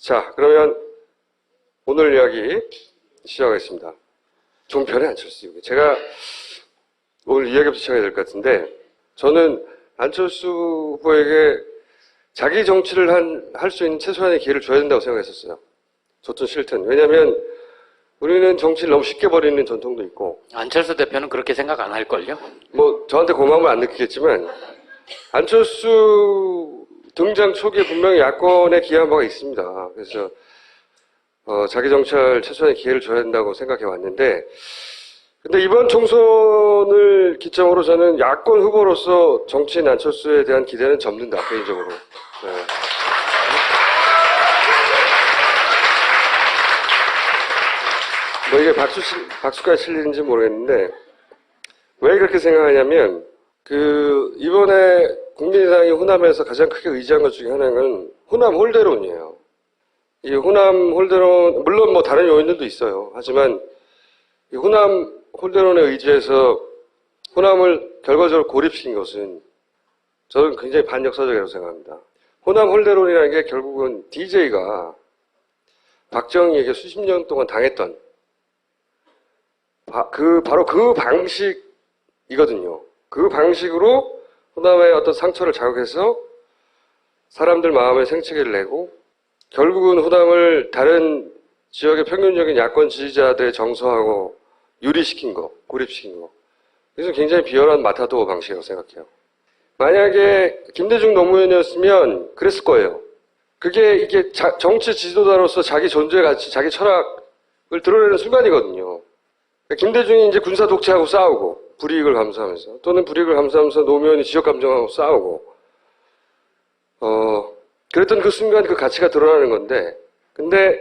자, 그러면 오늘 이야기 시작하겠습니다. 종편의 안철수 이야기. 제가 오늘 이야기부터 시작해야 될 것 같은데, 저는 안철수 후보에게 자기 정치를 할수 있는 최소한의 기회를 줘야 된다고 생각했었어요. 좋든 싫든. 왜냐면, 우리는 정치를 너무 쉽게 버리는 전통도 있고, 안철수 대표는 그렇게 생각 안 할걸요? 뭐 저한테 고마움을 안 느끼겠지만 안철수 등장 초기에 분명히 야권에 기여한 바가 있습니다. 그래서 어, 자기 정찰 최소한의 기회를 줘야 된다고 생각해 왔는데 근데 이번 총선을 기점으로 저는 야권 후보로서 정치인 안철수에 대한 기대는 접는다 개인적으로. 네. 뭐 이게 박수 칠- 박수까지 칠리는지 모르겠는데 왜 그렇게 생각하냐면 그 이번에 국민의당이 호남에서 가장 크게 의지한 것 중에 하나는 호남 홀대론이에요. 이 호남 홀대론 물론 뭐 다른 요인들도 있어요. 하지만 이 호남 홀대론에 의지해서 호남을 결과적으로 고립시킨 것은 저는 굉장히 반역사적이라고 생각합니다. 호남 홀대론이라는 게 결국은 DJ가 박정희에게 수십 년 동안 당했던 바, 그 바로 그 방식이거든요. 그 방식으로 호남의 어떤 상처를 자극해서 사람들 마음에 생채기를 내고 결국은 호남을 다른 지역의 평균적인 야권 지지자들의 정서하고 유리시킨 거, 고립시킨 거. 그래서 굉장히 비열한 마타도어 방식이라고 생각해요. 만약에 김대중 노무현이었으면 그랬을 거예요. 그게 이게 자- 정치 지도자로서 자기 존재 가치, 자기 철학을 드러내는 순간이거든요. 김대중이 이제 군사 독재하고 싸우고 불이익을 감수하면서 또는 불이익을 감수하면서 노무현이 지역 감정하고 싸우고 어 그랬던 그 순간 그 가치가 드러나는 건데 근데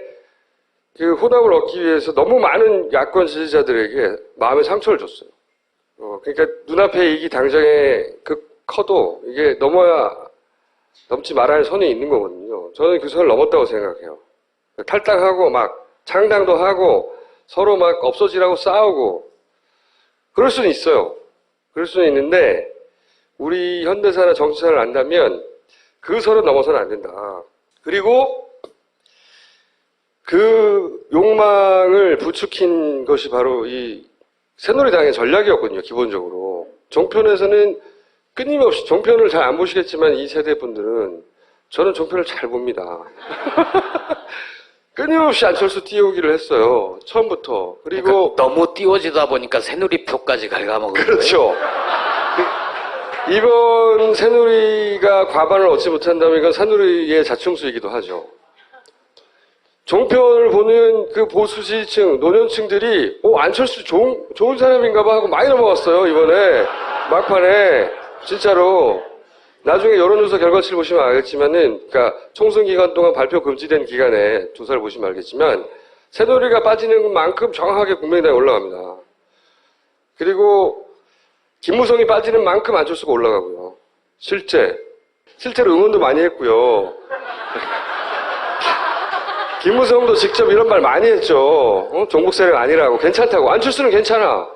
그 호남을 얻기 위해서 너무 많은 야권 지지자들에게 마음의 상처를 줬어요. 어, 그러니까 눈앞에 이익이 당장에 그 커도 이게 넘어야 넘지 말아야 할 선이 있는 거거든요. 저는 그 선을 넘었다고 생각해요. 탈당하고 막 창당도 하고 서로 막 없어지라고 싸우고 그럴 수는 있어요. 그럴 수는 있는데 우리 현대사나 정치사를 안다면 그 선을 넘어서는 안 된다. 그리고 그 욕망을 부추긴 것이 바로 이 새누리당의 전략이었거든요. 기본적으로 종편에서는 끊임없이 종편을 잘 안 보시겠지만 이 세대 분들은 저는 종편을 잘 봅니다. 끊임없이 안철수 띄우기를 했어요. 처음부터. 그리고 그러니까 너무 띄워지다 보니까 새누리표까지 갉아먹은. 그렇죠. 그- 이번 새누리가 과반을 얻지 못한다면 이건 새누리의 자충수이기도 하죠. 종편을 보는 그 보수 지지층, 노년층들이, 오, 안철수 좋은, 좋은 사람인가 봐 하고 많이 넘어갔어요, 이번에. 막판에. 진짜로. 나중에 여론조사 결과치를 보시면 알겠지만은, 그니까, 총선 기간 동안 발표 금지된 기간에 조사를 보시면 알겠지만, 새누리가 빠지는 만큼 정확하게 국민의당에 올라갑니다. 그리고 김무성이 빠지는 만큼 안철수가 올라가고요. 실제. 실제로 응원도 많이 했고요. 김무성도 직접 이런 말 많이 했죠. 어? 종북 세력 아니라고. 괜찮다고. 안철수는 괜찮아.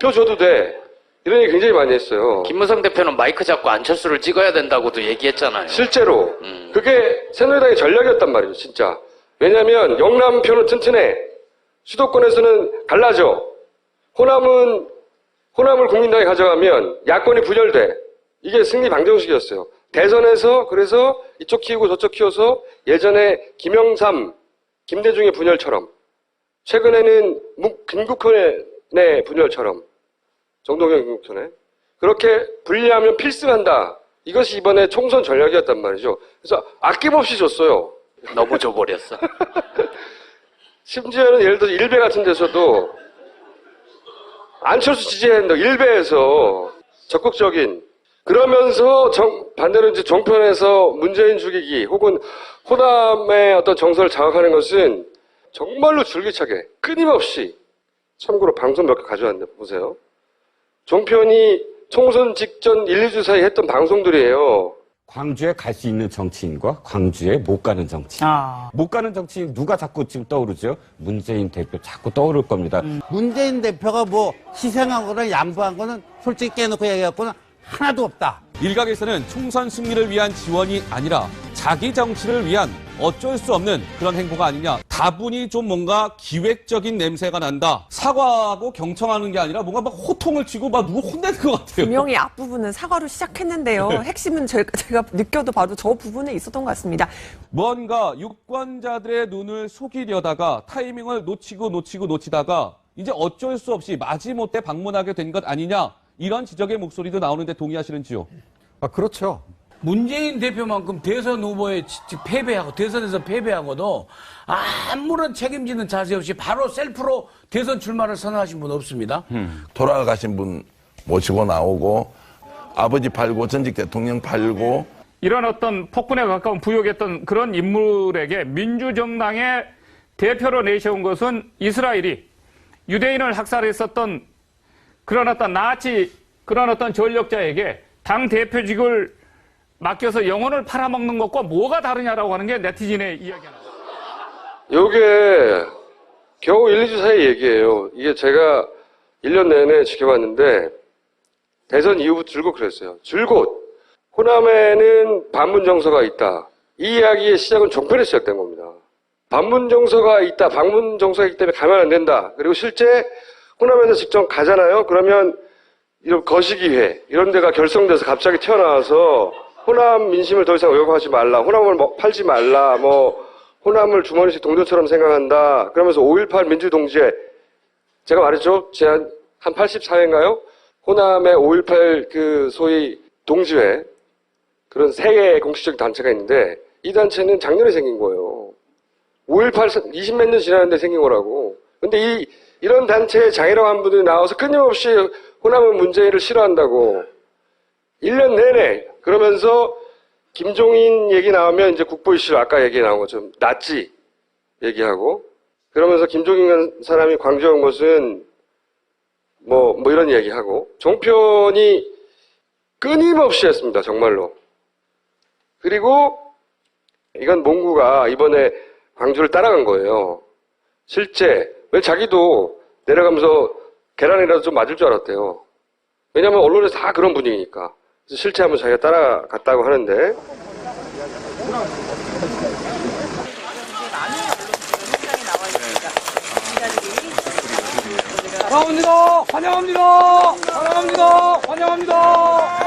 표 줘도 돼. 이런 얘기 굉장히 많이 했어요. 김무성 대표는 마이크 잡고 안철수를 찍어야 된다고도 얘기했잖아요. 실제로. 음. 그게 새누리당의 전략이었단 말이에요, 진짜. 왜냐면 영남 표는 튼튼해. 수도권에서는 갈라져. 호남은, 호남을 국민당이 가져가면 야권이 분열돼. 이게 승리 방정식이었어요. 대선에서 그래서 이쪽 키우고 저쪽 키워서 예전에 김영삼, 김대중의 분열처럼 최근에는 묵- 김국현의 분열처럼 정동영 김국현의 그렇게 분리하면 필승한다. 이것이 이번에 총선 전략이었단 말이죠. 그래서 아낌없이 줬어요. 너무 줘버렸어. 심지어는 예를 들어 일베 같은 데서도 안철수 지지한다. 일베에서 적극적인 그러면서 정- 반대로 이제 정편에서 문재인 죽이기 혹은 호남의 어떤 정서를 장악하는 것은 정말로 줄기차게 끊임없이 참고로 방송 몇 개 가져왔는데 보세요. 종편이 총선 직전 1, 2주 사이 했던 방송들이에요. 광주에 갈 수 있는 정치인과 광주에 못 가는 정치인. 아. 못 가는 정치인 누가 자꾸 지금 떠오르죠? 문재인 대표 자꾸 떠오를 겁니다. 문재인 대표가 뭐 희생한 거나 양보한 거는 솔직히 깨놓고 얘기해갖고는 하나도 없다. 일각에서는 총선 승리를 위한 지원이 아니라 자기 정치를 위한 어쩔 수 없는 그런 행보가 아니냐. 다분히 좀 뭔가 기획적인 냄새가 난다. 사과하고 경청하는 게 아니라 뭔가 막 호통을 치고 막 누구 혼내는 것 같아요. 분명히 앞부분은 사과로 시작했는데요. 핵심은 제가, 제가 느껴도 봐도 저 부분에 있었던 것 같습니다. 뭔가 유권자들의 눈을 속이려다가 타이밍을 놓치고 놓치고 놓치다가 이제 어쩔 수 없이 마지못해 방문하게 된 것 아니냐. 이런 지적의 목소리도 나오는데 동의하시는지요? 아, 그렇죠. 문재인 대표만큼 대선 후보에 지- 지- 패배하고 대선에서 패배하고도 아무런 책임지는 자세 없이 바로 셀프로 대선 출마를 선언하신 분 없습니다. 돌아가신 분 모시고 나오고 아버지 팔고 전직 대통령 팔고 이런 어떤 폭군에 가까운 부역했던 그런 인물에게 민주정당의 대표로 내세운 것은 이스라엘이 유대인을 학살했었던 그런 어떤 나치 그런 어떤 전력자에게 당 대표직을 맡겨서 영혼을 팔아먹는 것과 뭐가 다르냐라고 하는 게 네티즌의 이야기입니다. 요게 겨우 1, 2주 사이 얘기예요. 이게 제가 1년 내내 지켜봤는데 대선 이후부터 줄곧 그랬어요. 줄곧 호남에는 반문 정서가 있다. 이 이야기의 시작은 종편에 시작된 겁니다. 반문 정서가 있다. 방문 정서가 있기 때문에 가면 안 된다. 그리고 실제 호남에서 직접 가잖아요. 그러면 이런 거시기회 이런 데가 결성돼서 갑자기 튀어나와서 호남 민심을 더 이상 왜곡하지 말라. 호남을 뭐 팔지 말라. 뭐 호남을 주머니식 동료처럼 생각한다. 그러면서 5.18 민주동지회 제가 말했죠. 제한 한 84회인가요? 호남의 5.18 그 소위 동지회 그런 세 개의 공식적 단체가 있는데 이 단체는 작년에 생긴 거예요. 5.18 20몇 년 지났는데 생긴 거라고. 근데 이 이런 단체의 장애라고 한 분들이 나와서 끊임없이 호남은 문재인을 싫어한다고 1년 내내 그러면서 김종인 얘기 나오면 이제 국보 이슈 아까 얘기 나온 것처럼 낫지 얘기하고 그러면서 김종인 사람이 광주에 온 것은 뭐, 뭐 이런 얘기하고 종편이 끊임없이 했습니다. 정말로. 그리고 이건 몽구가 이번에 광주를 따라간 거예요. 실제 왜 자기도 내려가면서 계란이라도 좀 맞을 줄 알았대요. 왜냐면 언론에서 다 그런 분위기니까. 실제 한번 자기가 따라갔다고 하는데 환영합니다. 환영합니다. 환영합니다. 환영합니다.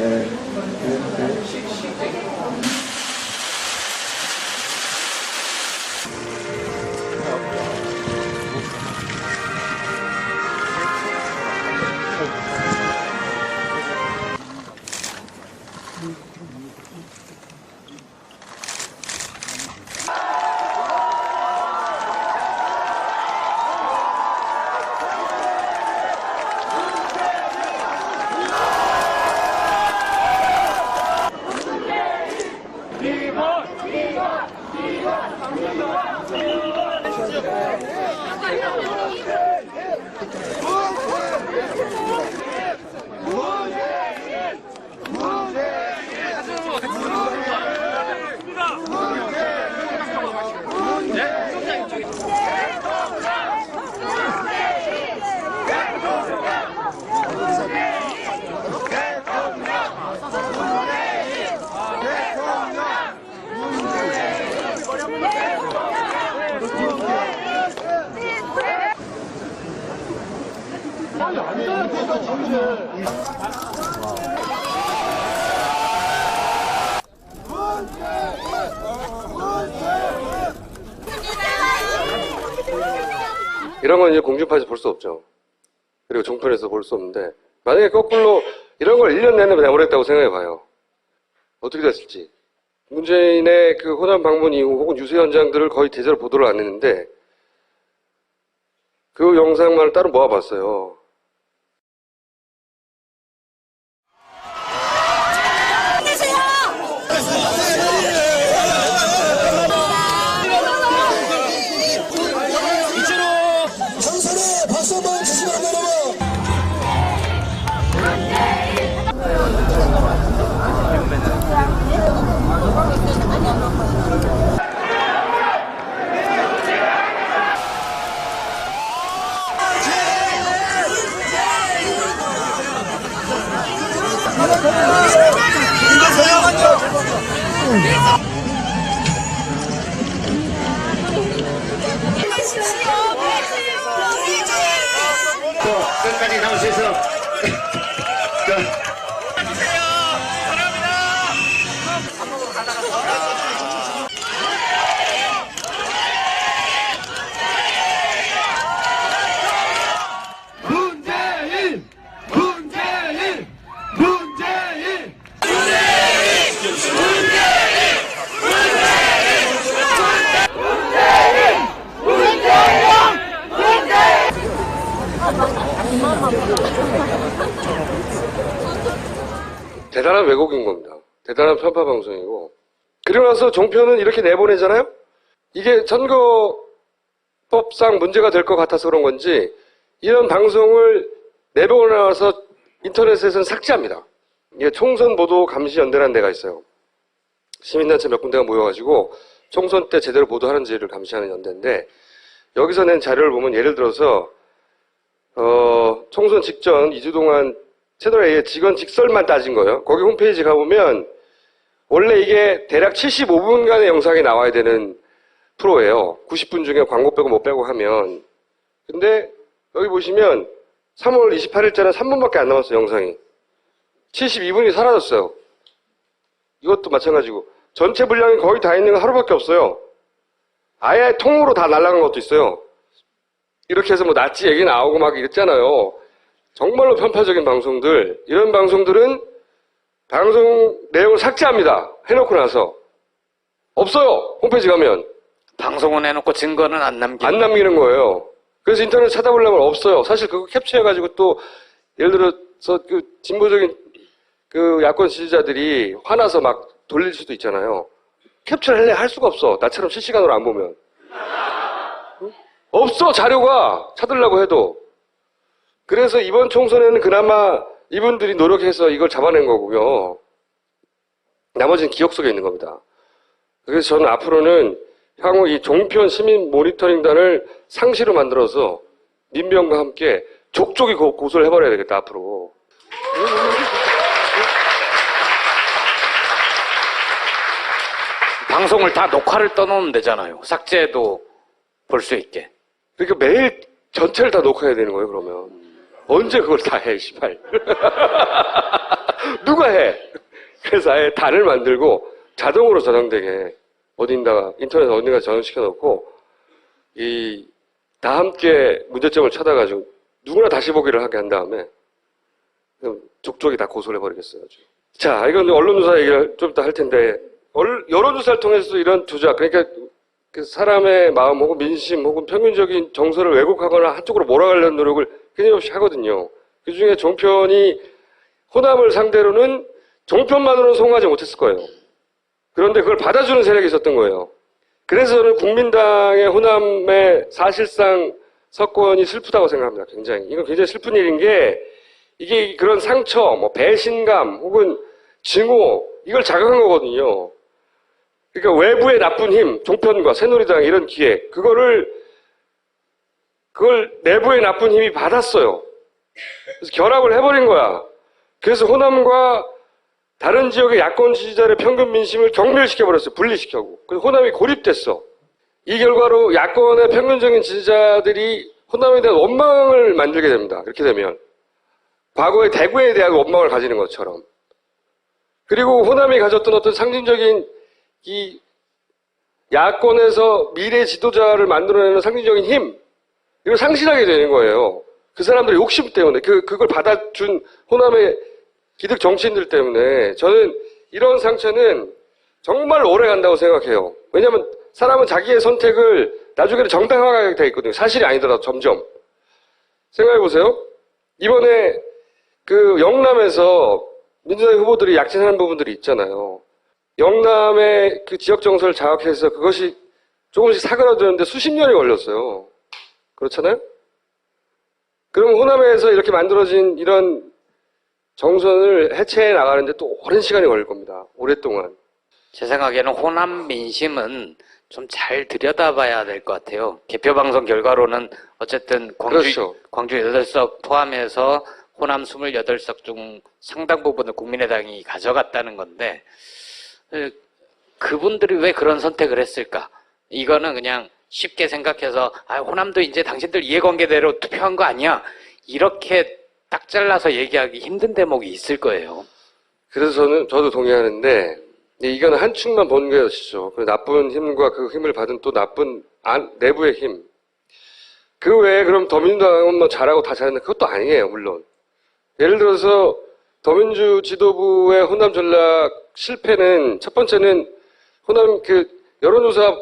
Uh, 이런 건 이제 공중파에서 볼 수 없죠. 그리고 종편에서 볼 수 없는데 만약에 거꾸로 이런 걸 1년 내내 내버렸다고 생각해 봐요. 어떻게 됐을지. 문재인의 그 호남 방문 이후 혹은 유세 현장들을 거의 제대로 보도를 안 했는데 그 영상만을 따로 모아봤어요. 끝까지 나올 수 있어. 대단한 왜곡인 겁니다. 대단한 편파 방송이고. 그리고 나서 종편은 이렇게 내보내잖아요? 이게 선거법상 문제가 될 것 같아서 그런 건지, 이런 방송을 내보내서 인터넷에서는 삭제합니다. 이게 총선 보도 감시 연대라는 데가 있어요. 시민단체 몇 군데가 모여가지고 총선 때 제대로 보도하는지를 감시하는 연대인데, 여기서 낸 자료를 보면 예를 들어서, 어, 총선 직전 2주 동안 채널A의 직원 직설만 따진 거예요. 거기 홈페이지 가보면 원래 이게 대략 75분간의 영상이 나와야 되는 프로예요. 90분 중에 광고 빼고 못 빼고 하면. 근데 여기 보시면 3월 28일자는 3분밖에 안 남았어요, 영상이. 72분이 사라졌어요. 이것도 마찬가지고. 전체 분량이 거의 다 있는 건 하루밖에 없어요. 아예 통으로 다 날아간 것도 있어요. 이렇게 해서 뭐 나치 얘기 나오고 막 이랬잖아요. 정말로 편파적인 방송들, 이런 방송들은 방송 내용을 삭제합니다. 해놓고 나서. 없어요. 홈페이지 가면. 방송은 해놓고 증거는 안 남기고. 안 남기는 거예요. 그래서 인터넷 찾아보려면 없어요. 사실 그거 캡처해가지고 또, 예를 들어서 그 진보적인 그 야권 지지자들이 화나서 막 돌릴 수도 있잖아요. 캡처를 할래 할 수가 없어. 나처럼 실시간으로 안 보면. 응? 없어, 자료가. 찾으려고 해도. 그래서 이번 총선에는 그나마 이분들이 노력해서 이걸 잡아낸 거고요. 나머지는 기억 속에 있는 겁니다. 그래서 저는 앞으로는 향후 이 종편 시민 모니터링단을 상시로 만들어서 민병과 함께 족족이 고- 고소를 해버려야 되겠다, 앞으로. 방송을 다 녹화를 떠놓으면 되잖아요. 삭제도 볼 수 있게. 그러니까 매일 전체를 다 녹화해야 되는 거예요, 그러면. 언제 그걸 다 해, 씨발. 누가 해? 그래서 아예 단을 만들고 자동으로 저장되게 어딘다가, 인터넷 어딘가 저장시켜 놓고, 이, 다 함께 문제점을 찾아가지고 누구나 다시 보기를 하게 한 다음에 족족이 다 고소를 해버리겠어요. 자, 이건 언론조사 얘기를 좀 이따 할 텐데, 얼- 여론조사를 통해서도 이런 조작, 그러니까 그 사람의 마음 혹은 민심 혹은 평균적인 정서를 왜곡하거나 한쪽으로 몰아가려는 노력을 끊임없이 하거든요. 그 중에 종편이 호남을 상대로는 종편만으로는 성공하지 못했을 거예요. 그런데 그걸 받아주는 세력이 있었던 거예요. 그래서 저는 국민당의 호남의 사실상 석권이 슬프다고 생각합니다. 굉장히. 이건 굉장히 슬픈 일인 게 이게 그런 상처, 뭐 배신감 혹은 증오 이걸 자극한 거거든요. 그러니까 외부의 나쁜 힘, 종편과 새누리당 이런 기획 그거를 그걸 내부의 나쁜 힘이 받았어요. 그래서 결합을 해버린 거야. 그래서 호남과 다른 지역의 야권 지지자의 평균 민심을 경멸시켜버렸어요. 분리시켜고. 그래서 호남이 고립됐어. 이 결과로 야권의 평균적인 지지자들이 호남에 대한 원망을 만들게 됩니다. 이렇게 되면. 과거의 대구에 대한 원망을 가지는 것처럼. 그리고 호남이 가졌던 어떤 상징적인 이 야권에서 미래 지도자를 만들어내는 상징적인 힘, 이걸 상실하게 되는 거예요. 그 사람들의 욕심 때문에, 그, 그걸 받아준 호남의 기득 정치인들 때문에 저는 이런 상처는 정말 오래 간다고 생각해요. 왜냐하면 사람은 자기의 선택을 나중에는 정당화가 돼 있거든요. 사실이 아니더라도 점점. 생각해 보세요. 이번에 그 영남에서 민주당 후보들이 약진하는 부분들이 있잖아요. 영남의 그 지역 정서를 자극해서 그것이 조금씩 사그라드는데 수십 년이 걸렸어요. 그렇잖아요? 그럼 호남에서 이렇게 만들어진 이런 정선을 해체해 나가는데 또 오랜 시간이 걸릴 겁니다. 오랫동안. 제 생각에는 호남 민심은 좀 잘 들여다봐야 될 것 같아요. 개표 방송 결과로는 어쨌든 광주 그렇죠. 광주 8석 포함해서 호남 28석 중 상당 부분을 국민의당이 가져갔다는 건데 에, 그분들이 왜 그런 선택을 했을까? 이거는 그냥 쉽게 생각해서 아, 호남도 이제 당신들 이해관계대로 투표한 거 아니야? 이렇게 딱 잘라서 얘기하기 힘든 대목이 있을 거예요. 그래서 저는 저도 동의하는데 이- 이거는 한 축만 보는 것이죠. 그 나쁜 힘과 그 힘을 받은 또 나쁜 안- 내부의 힘. 그 외에 그럼 더민주당은 뭐 잘하고 다 잘했는데 그것도 아니에요, 물론. 예를 들어서 더민주 지도부의 호남 전략 실패는 첫 번째는 호남 그 여론조사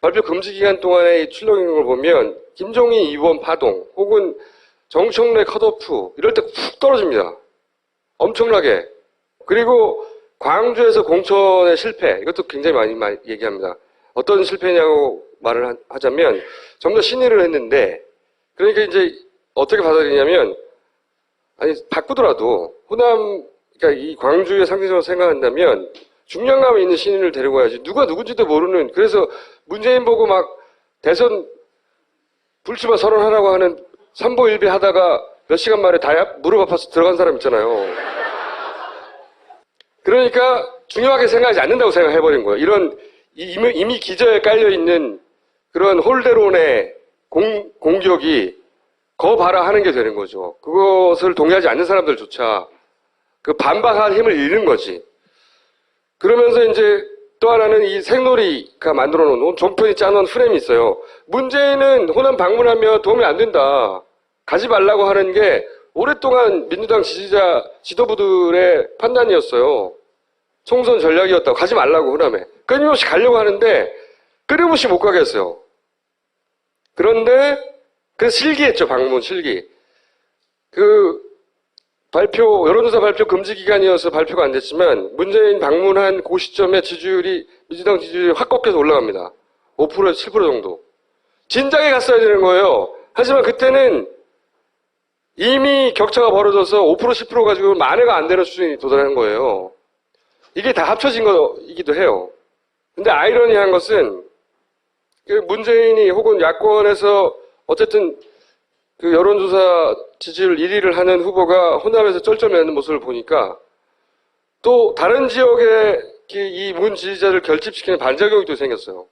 발표 금지 기간 동안의 걸 보면 김종희 의원 파동 혹은 정청래 컷오프 이럴 때훅 떨어집니다. 엄청나게. 그리고 광주에서 공천의 실패 이것도 굉장히 많이, 얘기합니다. 어떤 실패냐고 말을 하- 하자면 다 신의를 했는데 그러니까 이제 어떻게 받아들이냐면 아니 바꾸더라도 호남 그러니까 이 광주의 상징적으로 생각한다면 중량감 있는 신인을 데리고 와야지 누가 누군지도 모르는 그래서 문재인 보고 막 대선 불출마 선언하라고 하는 삼보일비 하다가 몇 시간 만에 다 무릎 아파서 들어간 사람 있잖아요. 그러니까 중요하게 생각하지 않는다고 생각해버린 거예요. 이런 이- 이미, 이미 기저에 깔려있는 그런 홀대론의 공, 공격이 거 봐라 하는 게 되는 거죠. 그것을 동의하지 않는 사람들조차 그 반박할 힘을 잃는 거지. 그러면서 이제 또 하나는 이 생놀이가 만들어 놓은 종편이 짜놓은 프레임이 있어요. 문재인은 호남 방문하면 도움이 안 된다. 가지 말라고 하는 게 오랫동안 민주당 지지자 지도부들의 판단이었어요. 총선 전략이었다고 가지 말라고 호남에. 끊임없이 가려고 하는데 끊임없이 못 가겠어요. 그런데 그 실기했죠 방문 실기. 그 발표 여론조사 발표 금지 기간이어서 발표가 안 됐지만 문재인 방문한 그 시점에 지지율이 민주당 지지율이 확 꺾여서 올라갑니다. 5% 7% 정도. 진작에 갔어야 되는 거예요. 하지만 그때는 이미 격차가 벌어져서 5% 10% 가지고 만회가 안 되는 수준이 도달한 거예요. 이게 다 합쳐진 거이기도 해요. 근데 아이러니한 것은 그 문재인이 혹은 야권에서 어쨌든 그 여론조사 지지율 1위를 하는 후보가 호남에서 쩔쩔매는 모습을 보니까 또 다른 지역의 이문 지지자를 결집시키는 반작용이 또 생겼어요.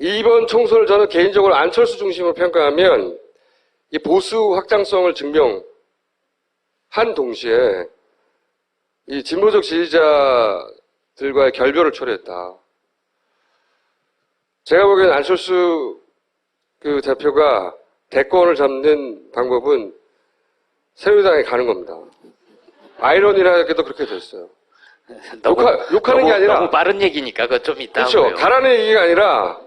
이번 총선을 저는 개인적으로 안철수 중심으로 평가하면 이 보수 확장성을 증명한 동시에 이 진보적 지지자들과의 결별을 초래했다. 제가 보기엔 안철수 그 대표가 대권을 잡는 방법은 새누리당에 가는 겁니다. 아이러니하게도 그렇게 됐어요. 너무, 욕하- 욕하는 게 너무- 아니라- 너무 빠른 얘기니까 그거 좀 이따 그렇죠. 하고요. 가라는 얘기가 아니라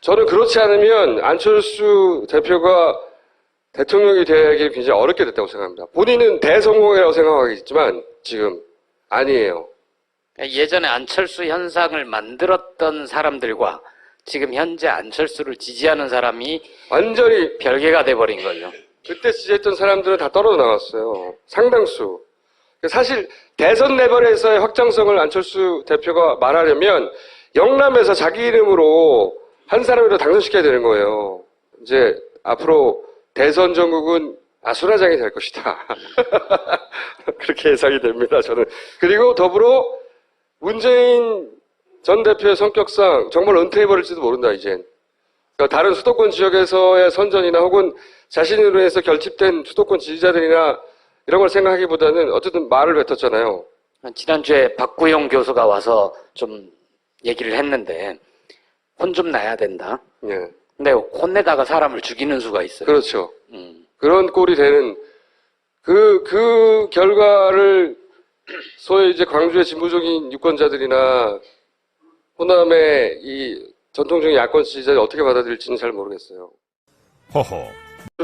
저는 그렇지 않으면 안철수 대표가 대통령이 되기 굉장히 어렵게 됐다고 생각합니다. 본인은 대성공이라고 생각하겠지만 지금 아니에요. 예전에 안철수 현상을 만들었던 사람들과 지금 현재 안철수를 지지하는 사람이 완전히 별개가 돼버린 거죠. 그때 지지했던 사람들은 다 떨어져 나왔어요. 상당수. 사실 대선 레벨에서의 확장성을 안철수 대표가 말하려면 영남에서 자기 이름으로 한 사람이라도 당선시켜야 되는 거예요. 이제 앞으로 대선 전국은 아수라장이 될 것이다. 그렇게 예상이 됩니다, 저는. 그리고 더불어 문재인 전 대표의 성격상 정말 은퇴해버릴지도 모른다, 이젠. 그러니까 다른 수도권 지역에서의 선전이나 혹은 자신으로 해서 결집된 수도권 지지자들이나 이런 걸 생각하기보다는 어쨌든 말을 뱉었잖아요. 지난주에 박구용 교수가 와서 좀 얘기를 했는데 혼 좀 나야 된다. 예. 근데 혼내다가 사람을 죽이는 수가 있어요. 그렇죠. 음. 그런 꼴이 되는 그, 그 결과를 소위 이제 광주의 진보적인 유권자들이나 호남의 이 전통적인 야권 지지자들이 어떻게 받아들일지는 잘 모르겠어요. 허허.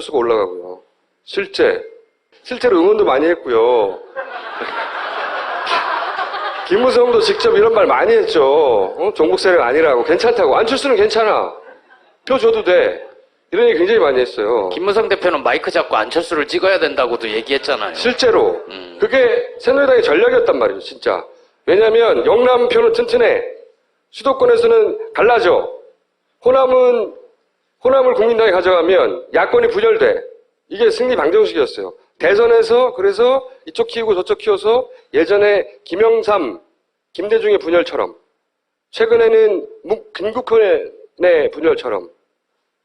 수가 올라가고요. 실제, 실제로 응원도 많이 했고요. 김무성도 직접 이런 말 많이 했죠. 어? 종북 세력 아니라고. 괜찮다고. 안철수는 괜찮아. 표 줘도 돼. 이런 얘기 굉장히 많이 했어요. 김무성 대표는 마이크 잡고 안철수를 찍어야 된다고도 얘기했잖아요. 실제로. 음. 그게 새누리당의 전략이었단 말이에요, 진짜. 왜냐면 하 영남 표는 튼튼해. 수도권에서는 갈라져. 호남은, 호남을 국민당이 가져가면 야권이 분열돼. 이게 승리 방정식이었어요. 대선에서 그래서 이쪽 키우고 저쪽 키워서 예전에 김영삼, 김대중의 분열처럼 최근에는 무- 김국현의 분열처럼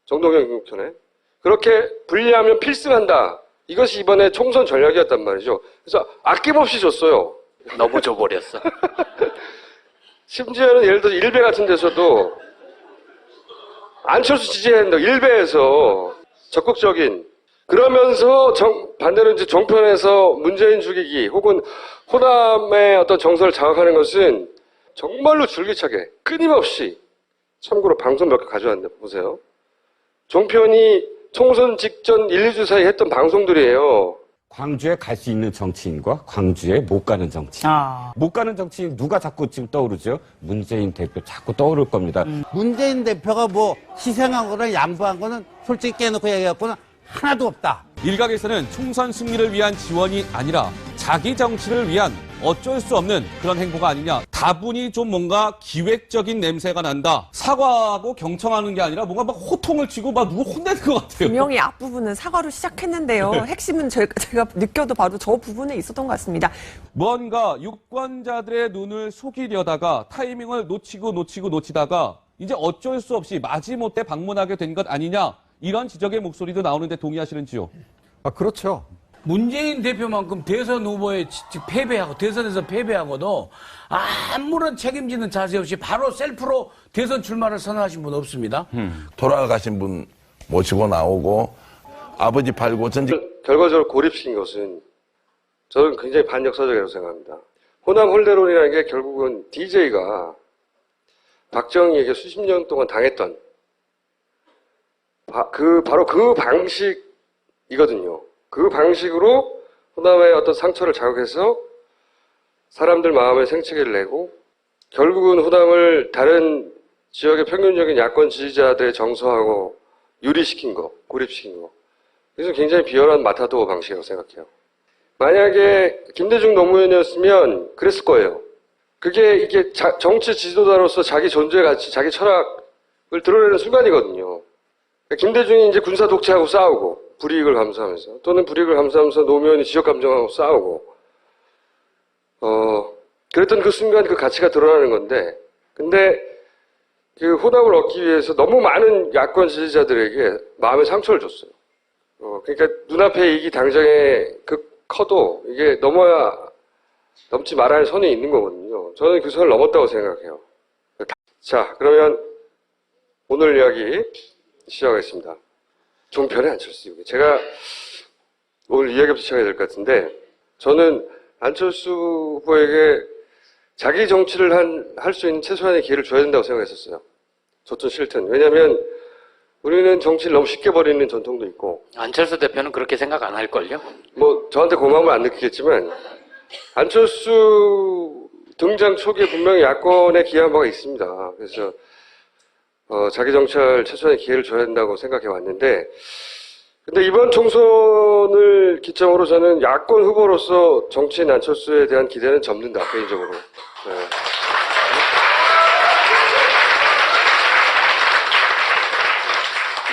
정동영 김국현의 그렇게 분리하면 필승한다. 이것이 이번에 총선 전략이었단 말이죠. 그래서 아낌없이 줬어요. 너무 줘버렸어. 심지어는 예를 들어 일베 같은 데서도 안철수 지지해야 된다. 일베에서 적극적인 그러면서 정- 반대로 이제 종편에서 문재인 죽이기 혹은 호남의 어떤 정서를 자극하는 것은 정말로 줄기차게 끊임없이 참고로 방송 몇 개 가져왔는데 보세요. 종편이 총선 직전 1, 2주 사이 했던 방송들이에요. 광주에 갈 수 있는 정치인과 광주에 못 가는 정치인. 아. 못 가는 정치인 누가 자꾸 지금 떠오르죠? 문재인 대표 자꾸 떠오를 겁니다. 문재인 대표가 뭐 희생한 거나 양보한 거는 솔직히 깨놓고 얘기해갖고는 하나도 없다. 일각에서는 총선 승리를 위한 지원이 아니라 자기 정치를 위한 어쩔 수 없는 그런 행보가 아니냐. 다분히 좀 뭔가 기획적인 냄새가 난다. 사과하고 경청하는 게 아니라 뭔가 막 호통을 치고 막 누구 혼내는 것 같아요. 분명히 앞부분은 사과로 시작했는데요. 핵심은 제가, 제가 느껴도 봐도 저 부분에 있었던 것 같습니다. 뭔가 유권자들의 눈을 속이려다가 타이밍을 놓치고 놓치고 놓치다가 이제 어쩔 수 없이 마지못해 방문하게 된 것 아니냐. 이런 지적의 목소리도 나오는데 동의하시는지요? 아, 그렇죠. 문재인 대표만큼 대선 후보에 패배하고 대선에서 패배하고도 아무런 책임지는 자세 없이 바로 셀프로 대선 출마를 선언하신 분 없습니다. 돌아가신 분 모시고 나오고 아버지 팔고 전직 결과적으로 고립시킨 것은 저는 굉장히 반역사적이라고 생각합니다. 호남 홀대론이라는 게 결국은 DJ가 박정희에게 수십 년 동안 당했던 바, 그 바로 그 방식이거든요. 그 방식으로 호남의 어떤 상처를 자극해서 사람들 마음에 생채기를 내고 결국은 호남을 다른 지역의 평균적인 야권 지지자들의 정서하고 유리시킨 거, 고립시킨 거. 그래서 굉장히 비열한 마타도 방식이라고 생각해요. 만약에 김대중 노무현이었으면 그랬을 거예요. 그게 이게 자- 정치 지도자로서 자기 존재 가치, 자기 철학을 드러내는 순간이거든요. 그러니까 김대중이 이제 군사 독재하고 싸우고 불이익을 감수하면서 또는 불이익을 감수하면서 노무현이 지역 감정하고 싸우고 어 그랬던 그 순간 그 가치가 드러나는 건데 근데 그 호남을 얻기 위해서 너무 많은 야권 지지자들에게 마음의 상처를 줬어요. 어, 그러니까 눈앞에 이익이 당장에 그 커도 이게 넘어야 넘지 말아야 할 선이 있는 거거든요. 저는 그 선을 넘었다고 생각해요. 자, 그러면 오늘 이야기 시작하겠습니다. 종편의 안철수. 제가 오늘 이야기부터 시작해야 될 것 같은데 저는 안철수 후보에게 자기 정치를 할수 있는 최소한의 기회를 줘야 된다고 생각했었어요. 좋든 싫든. 왜냐하면 우리는 정치를 너무 쉽게 버리는 전통도 있고 안철수 대표는 그렇게 생각 안 할걸요? 뭐 저한테 고마움을 안 느끼겠지만 안철수 등장 초기에 분명히 야권에 기여한 바가 있습니다. 그래서 어, 자기 정치할 최소한의 기회를 줘야 된다고 생각해 왔는데 근데 이번 총선을 기점으로 저는 야권 후보로서 정치인 안철수에 대한 기대는 접는다 개인적으로. 네.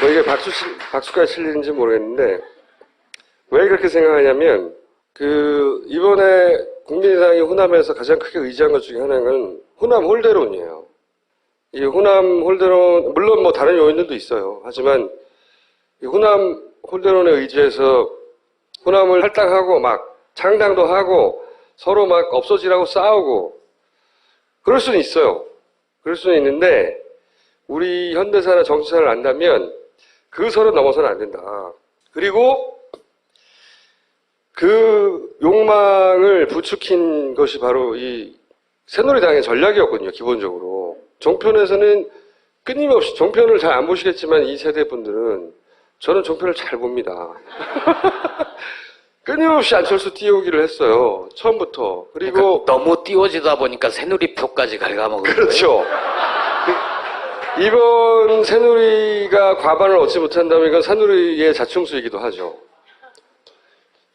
뭐 이게 박수 칠- 박수까지 칠리는지 모르겠는데 왜 그렇게 생각하냐면 그 이번에 국민의당이 호남에서 가장 크게 의지한 것 중에 하나는 호남 홀대론이에요. 이 호남 홀대론 물론 뭐 다른 요인들도 있어요. 하지만 이 호남 홀대론에 의지해서 호남을 할당하고 막 창당도 하고 서로 막 없어지라고 싸우고 그럴 수는 있어요. 그럴 수는 있는데 우리 현대사나 정치사를 안다면 그 선을 넘어서는 안 된다. 그리고 그 욕망을 부추긴 것이 바로 이 새누리당의 전략이었거든요, 기본적으로. 종편에서는 끊임없이, 종편을 잘 안 보시겠지만 이 세대 분들은 저는 종편을 잘 봅니다. 끊임없이 안철수 띄우기를 했어요, 처음부터. 그리고 그러니까 너무 띄워지다 보니까 새누리 표까지 갉아먹은 거예요. 그렇죠. 그- 이번 새누리가 과반을 얻지 못한다면 이건 새누리의 자충수이기도 하죠.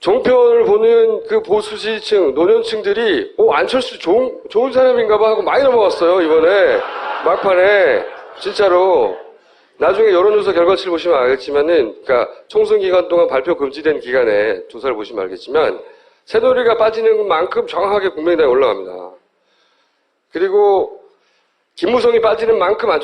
종편을 보는 그 보수 지지층, 노년층들이, 오, 안철수 좋은, 좋은 사람인가 봐 하고 많이 넘어갔어요, 이번에. 막판에. 진짜로. 나중에 여론조사 결과치를 보시면 알겠지만은, 그니까, 총선 기간 동안 발표 금지된 기간에 조사를 보시면 알겠지만, 새누리가 빠지는 만큼 정확하게 국민의당에 올라갑니다. 그리고 김무성이 빠지는 만큼 안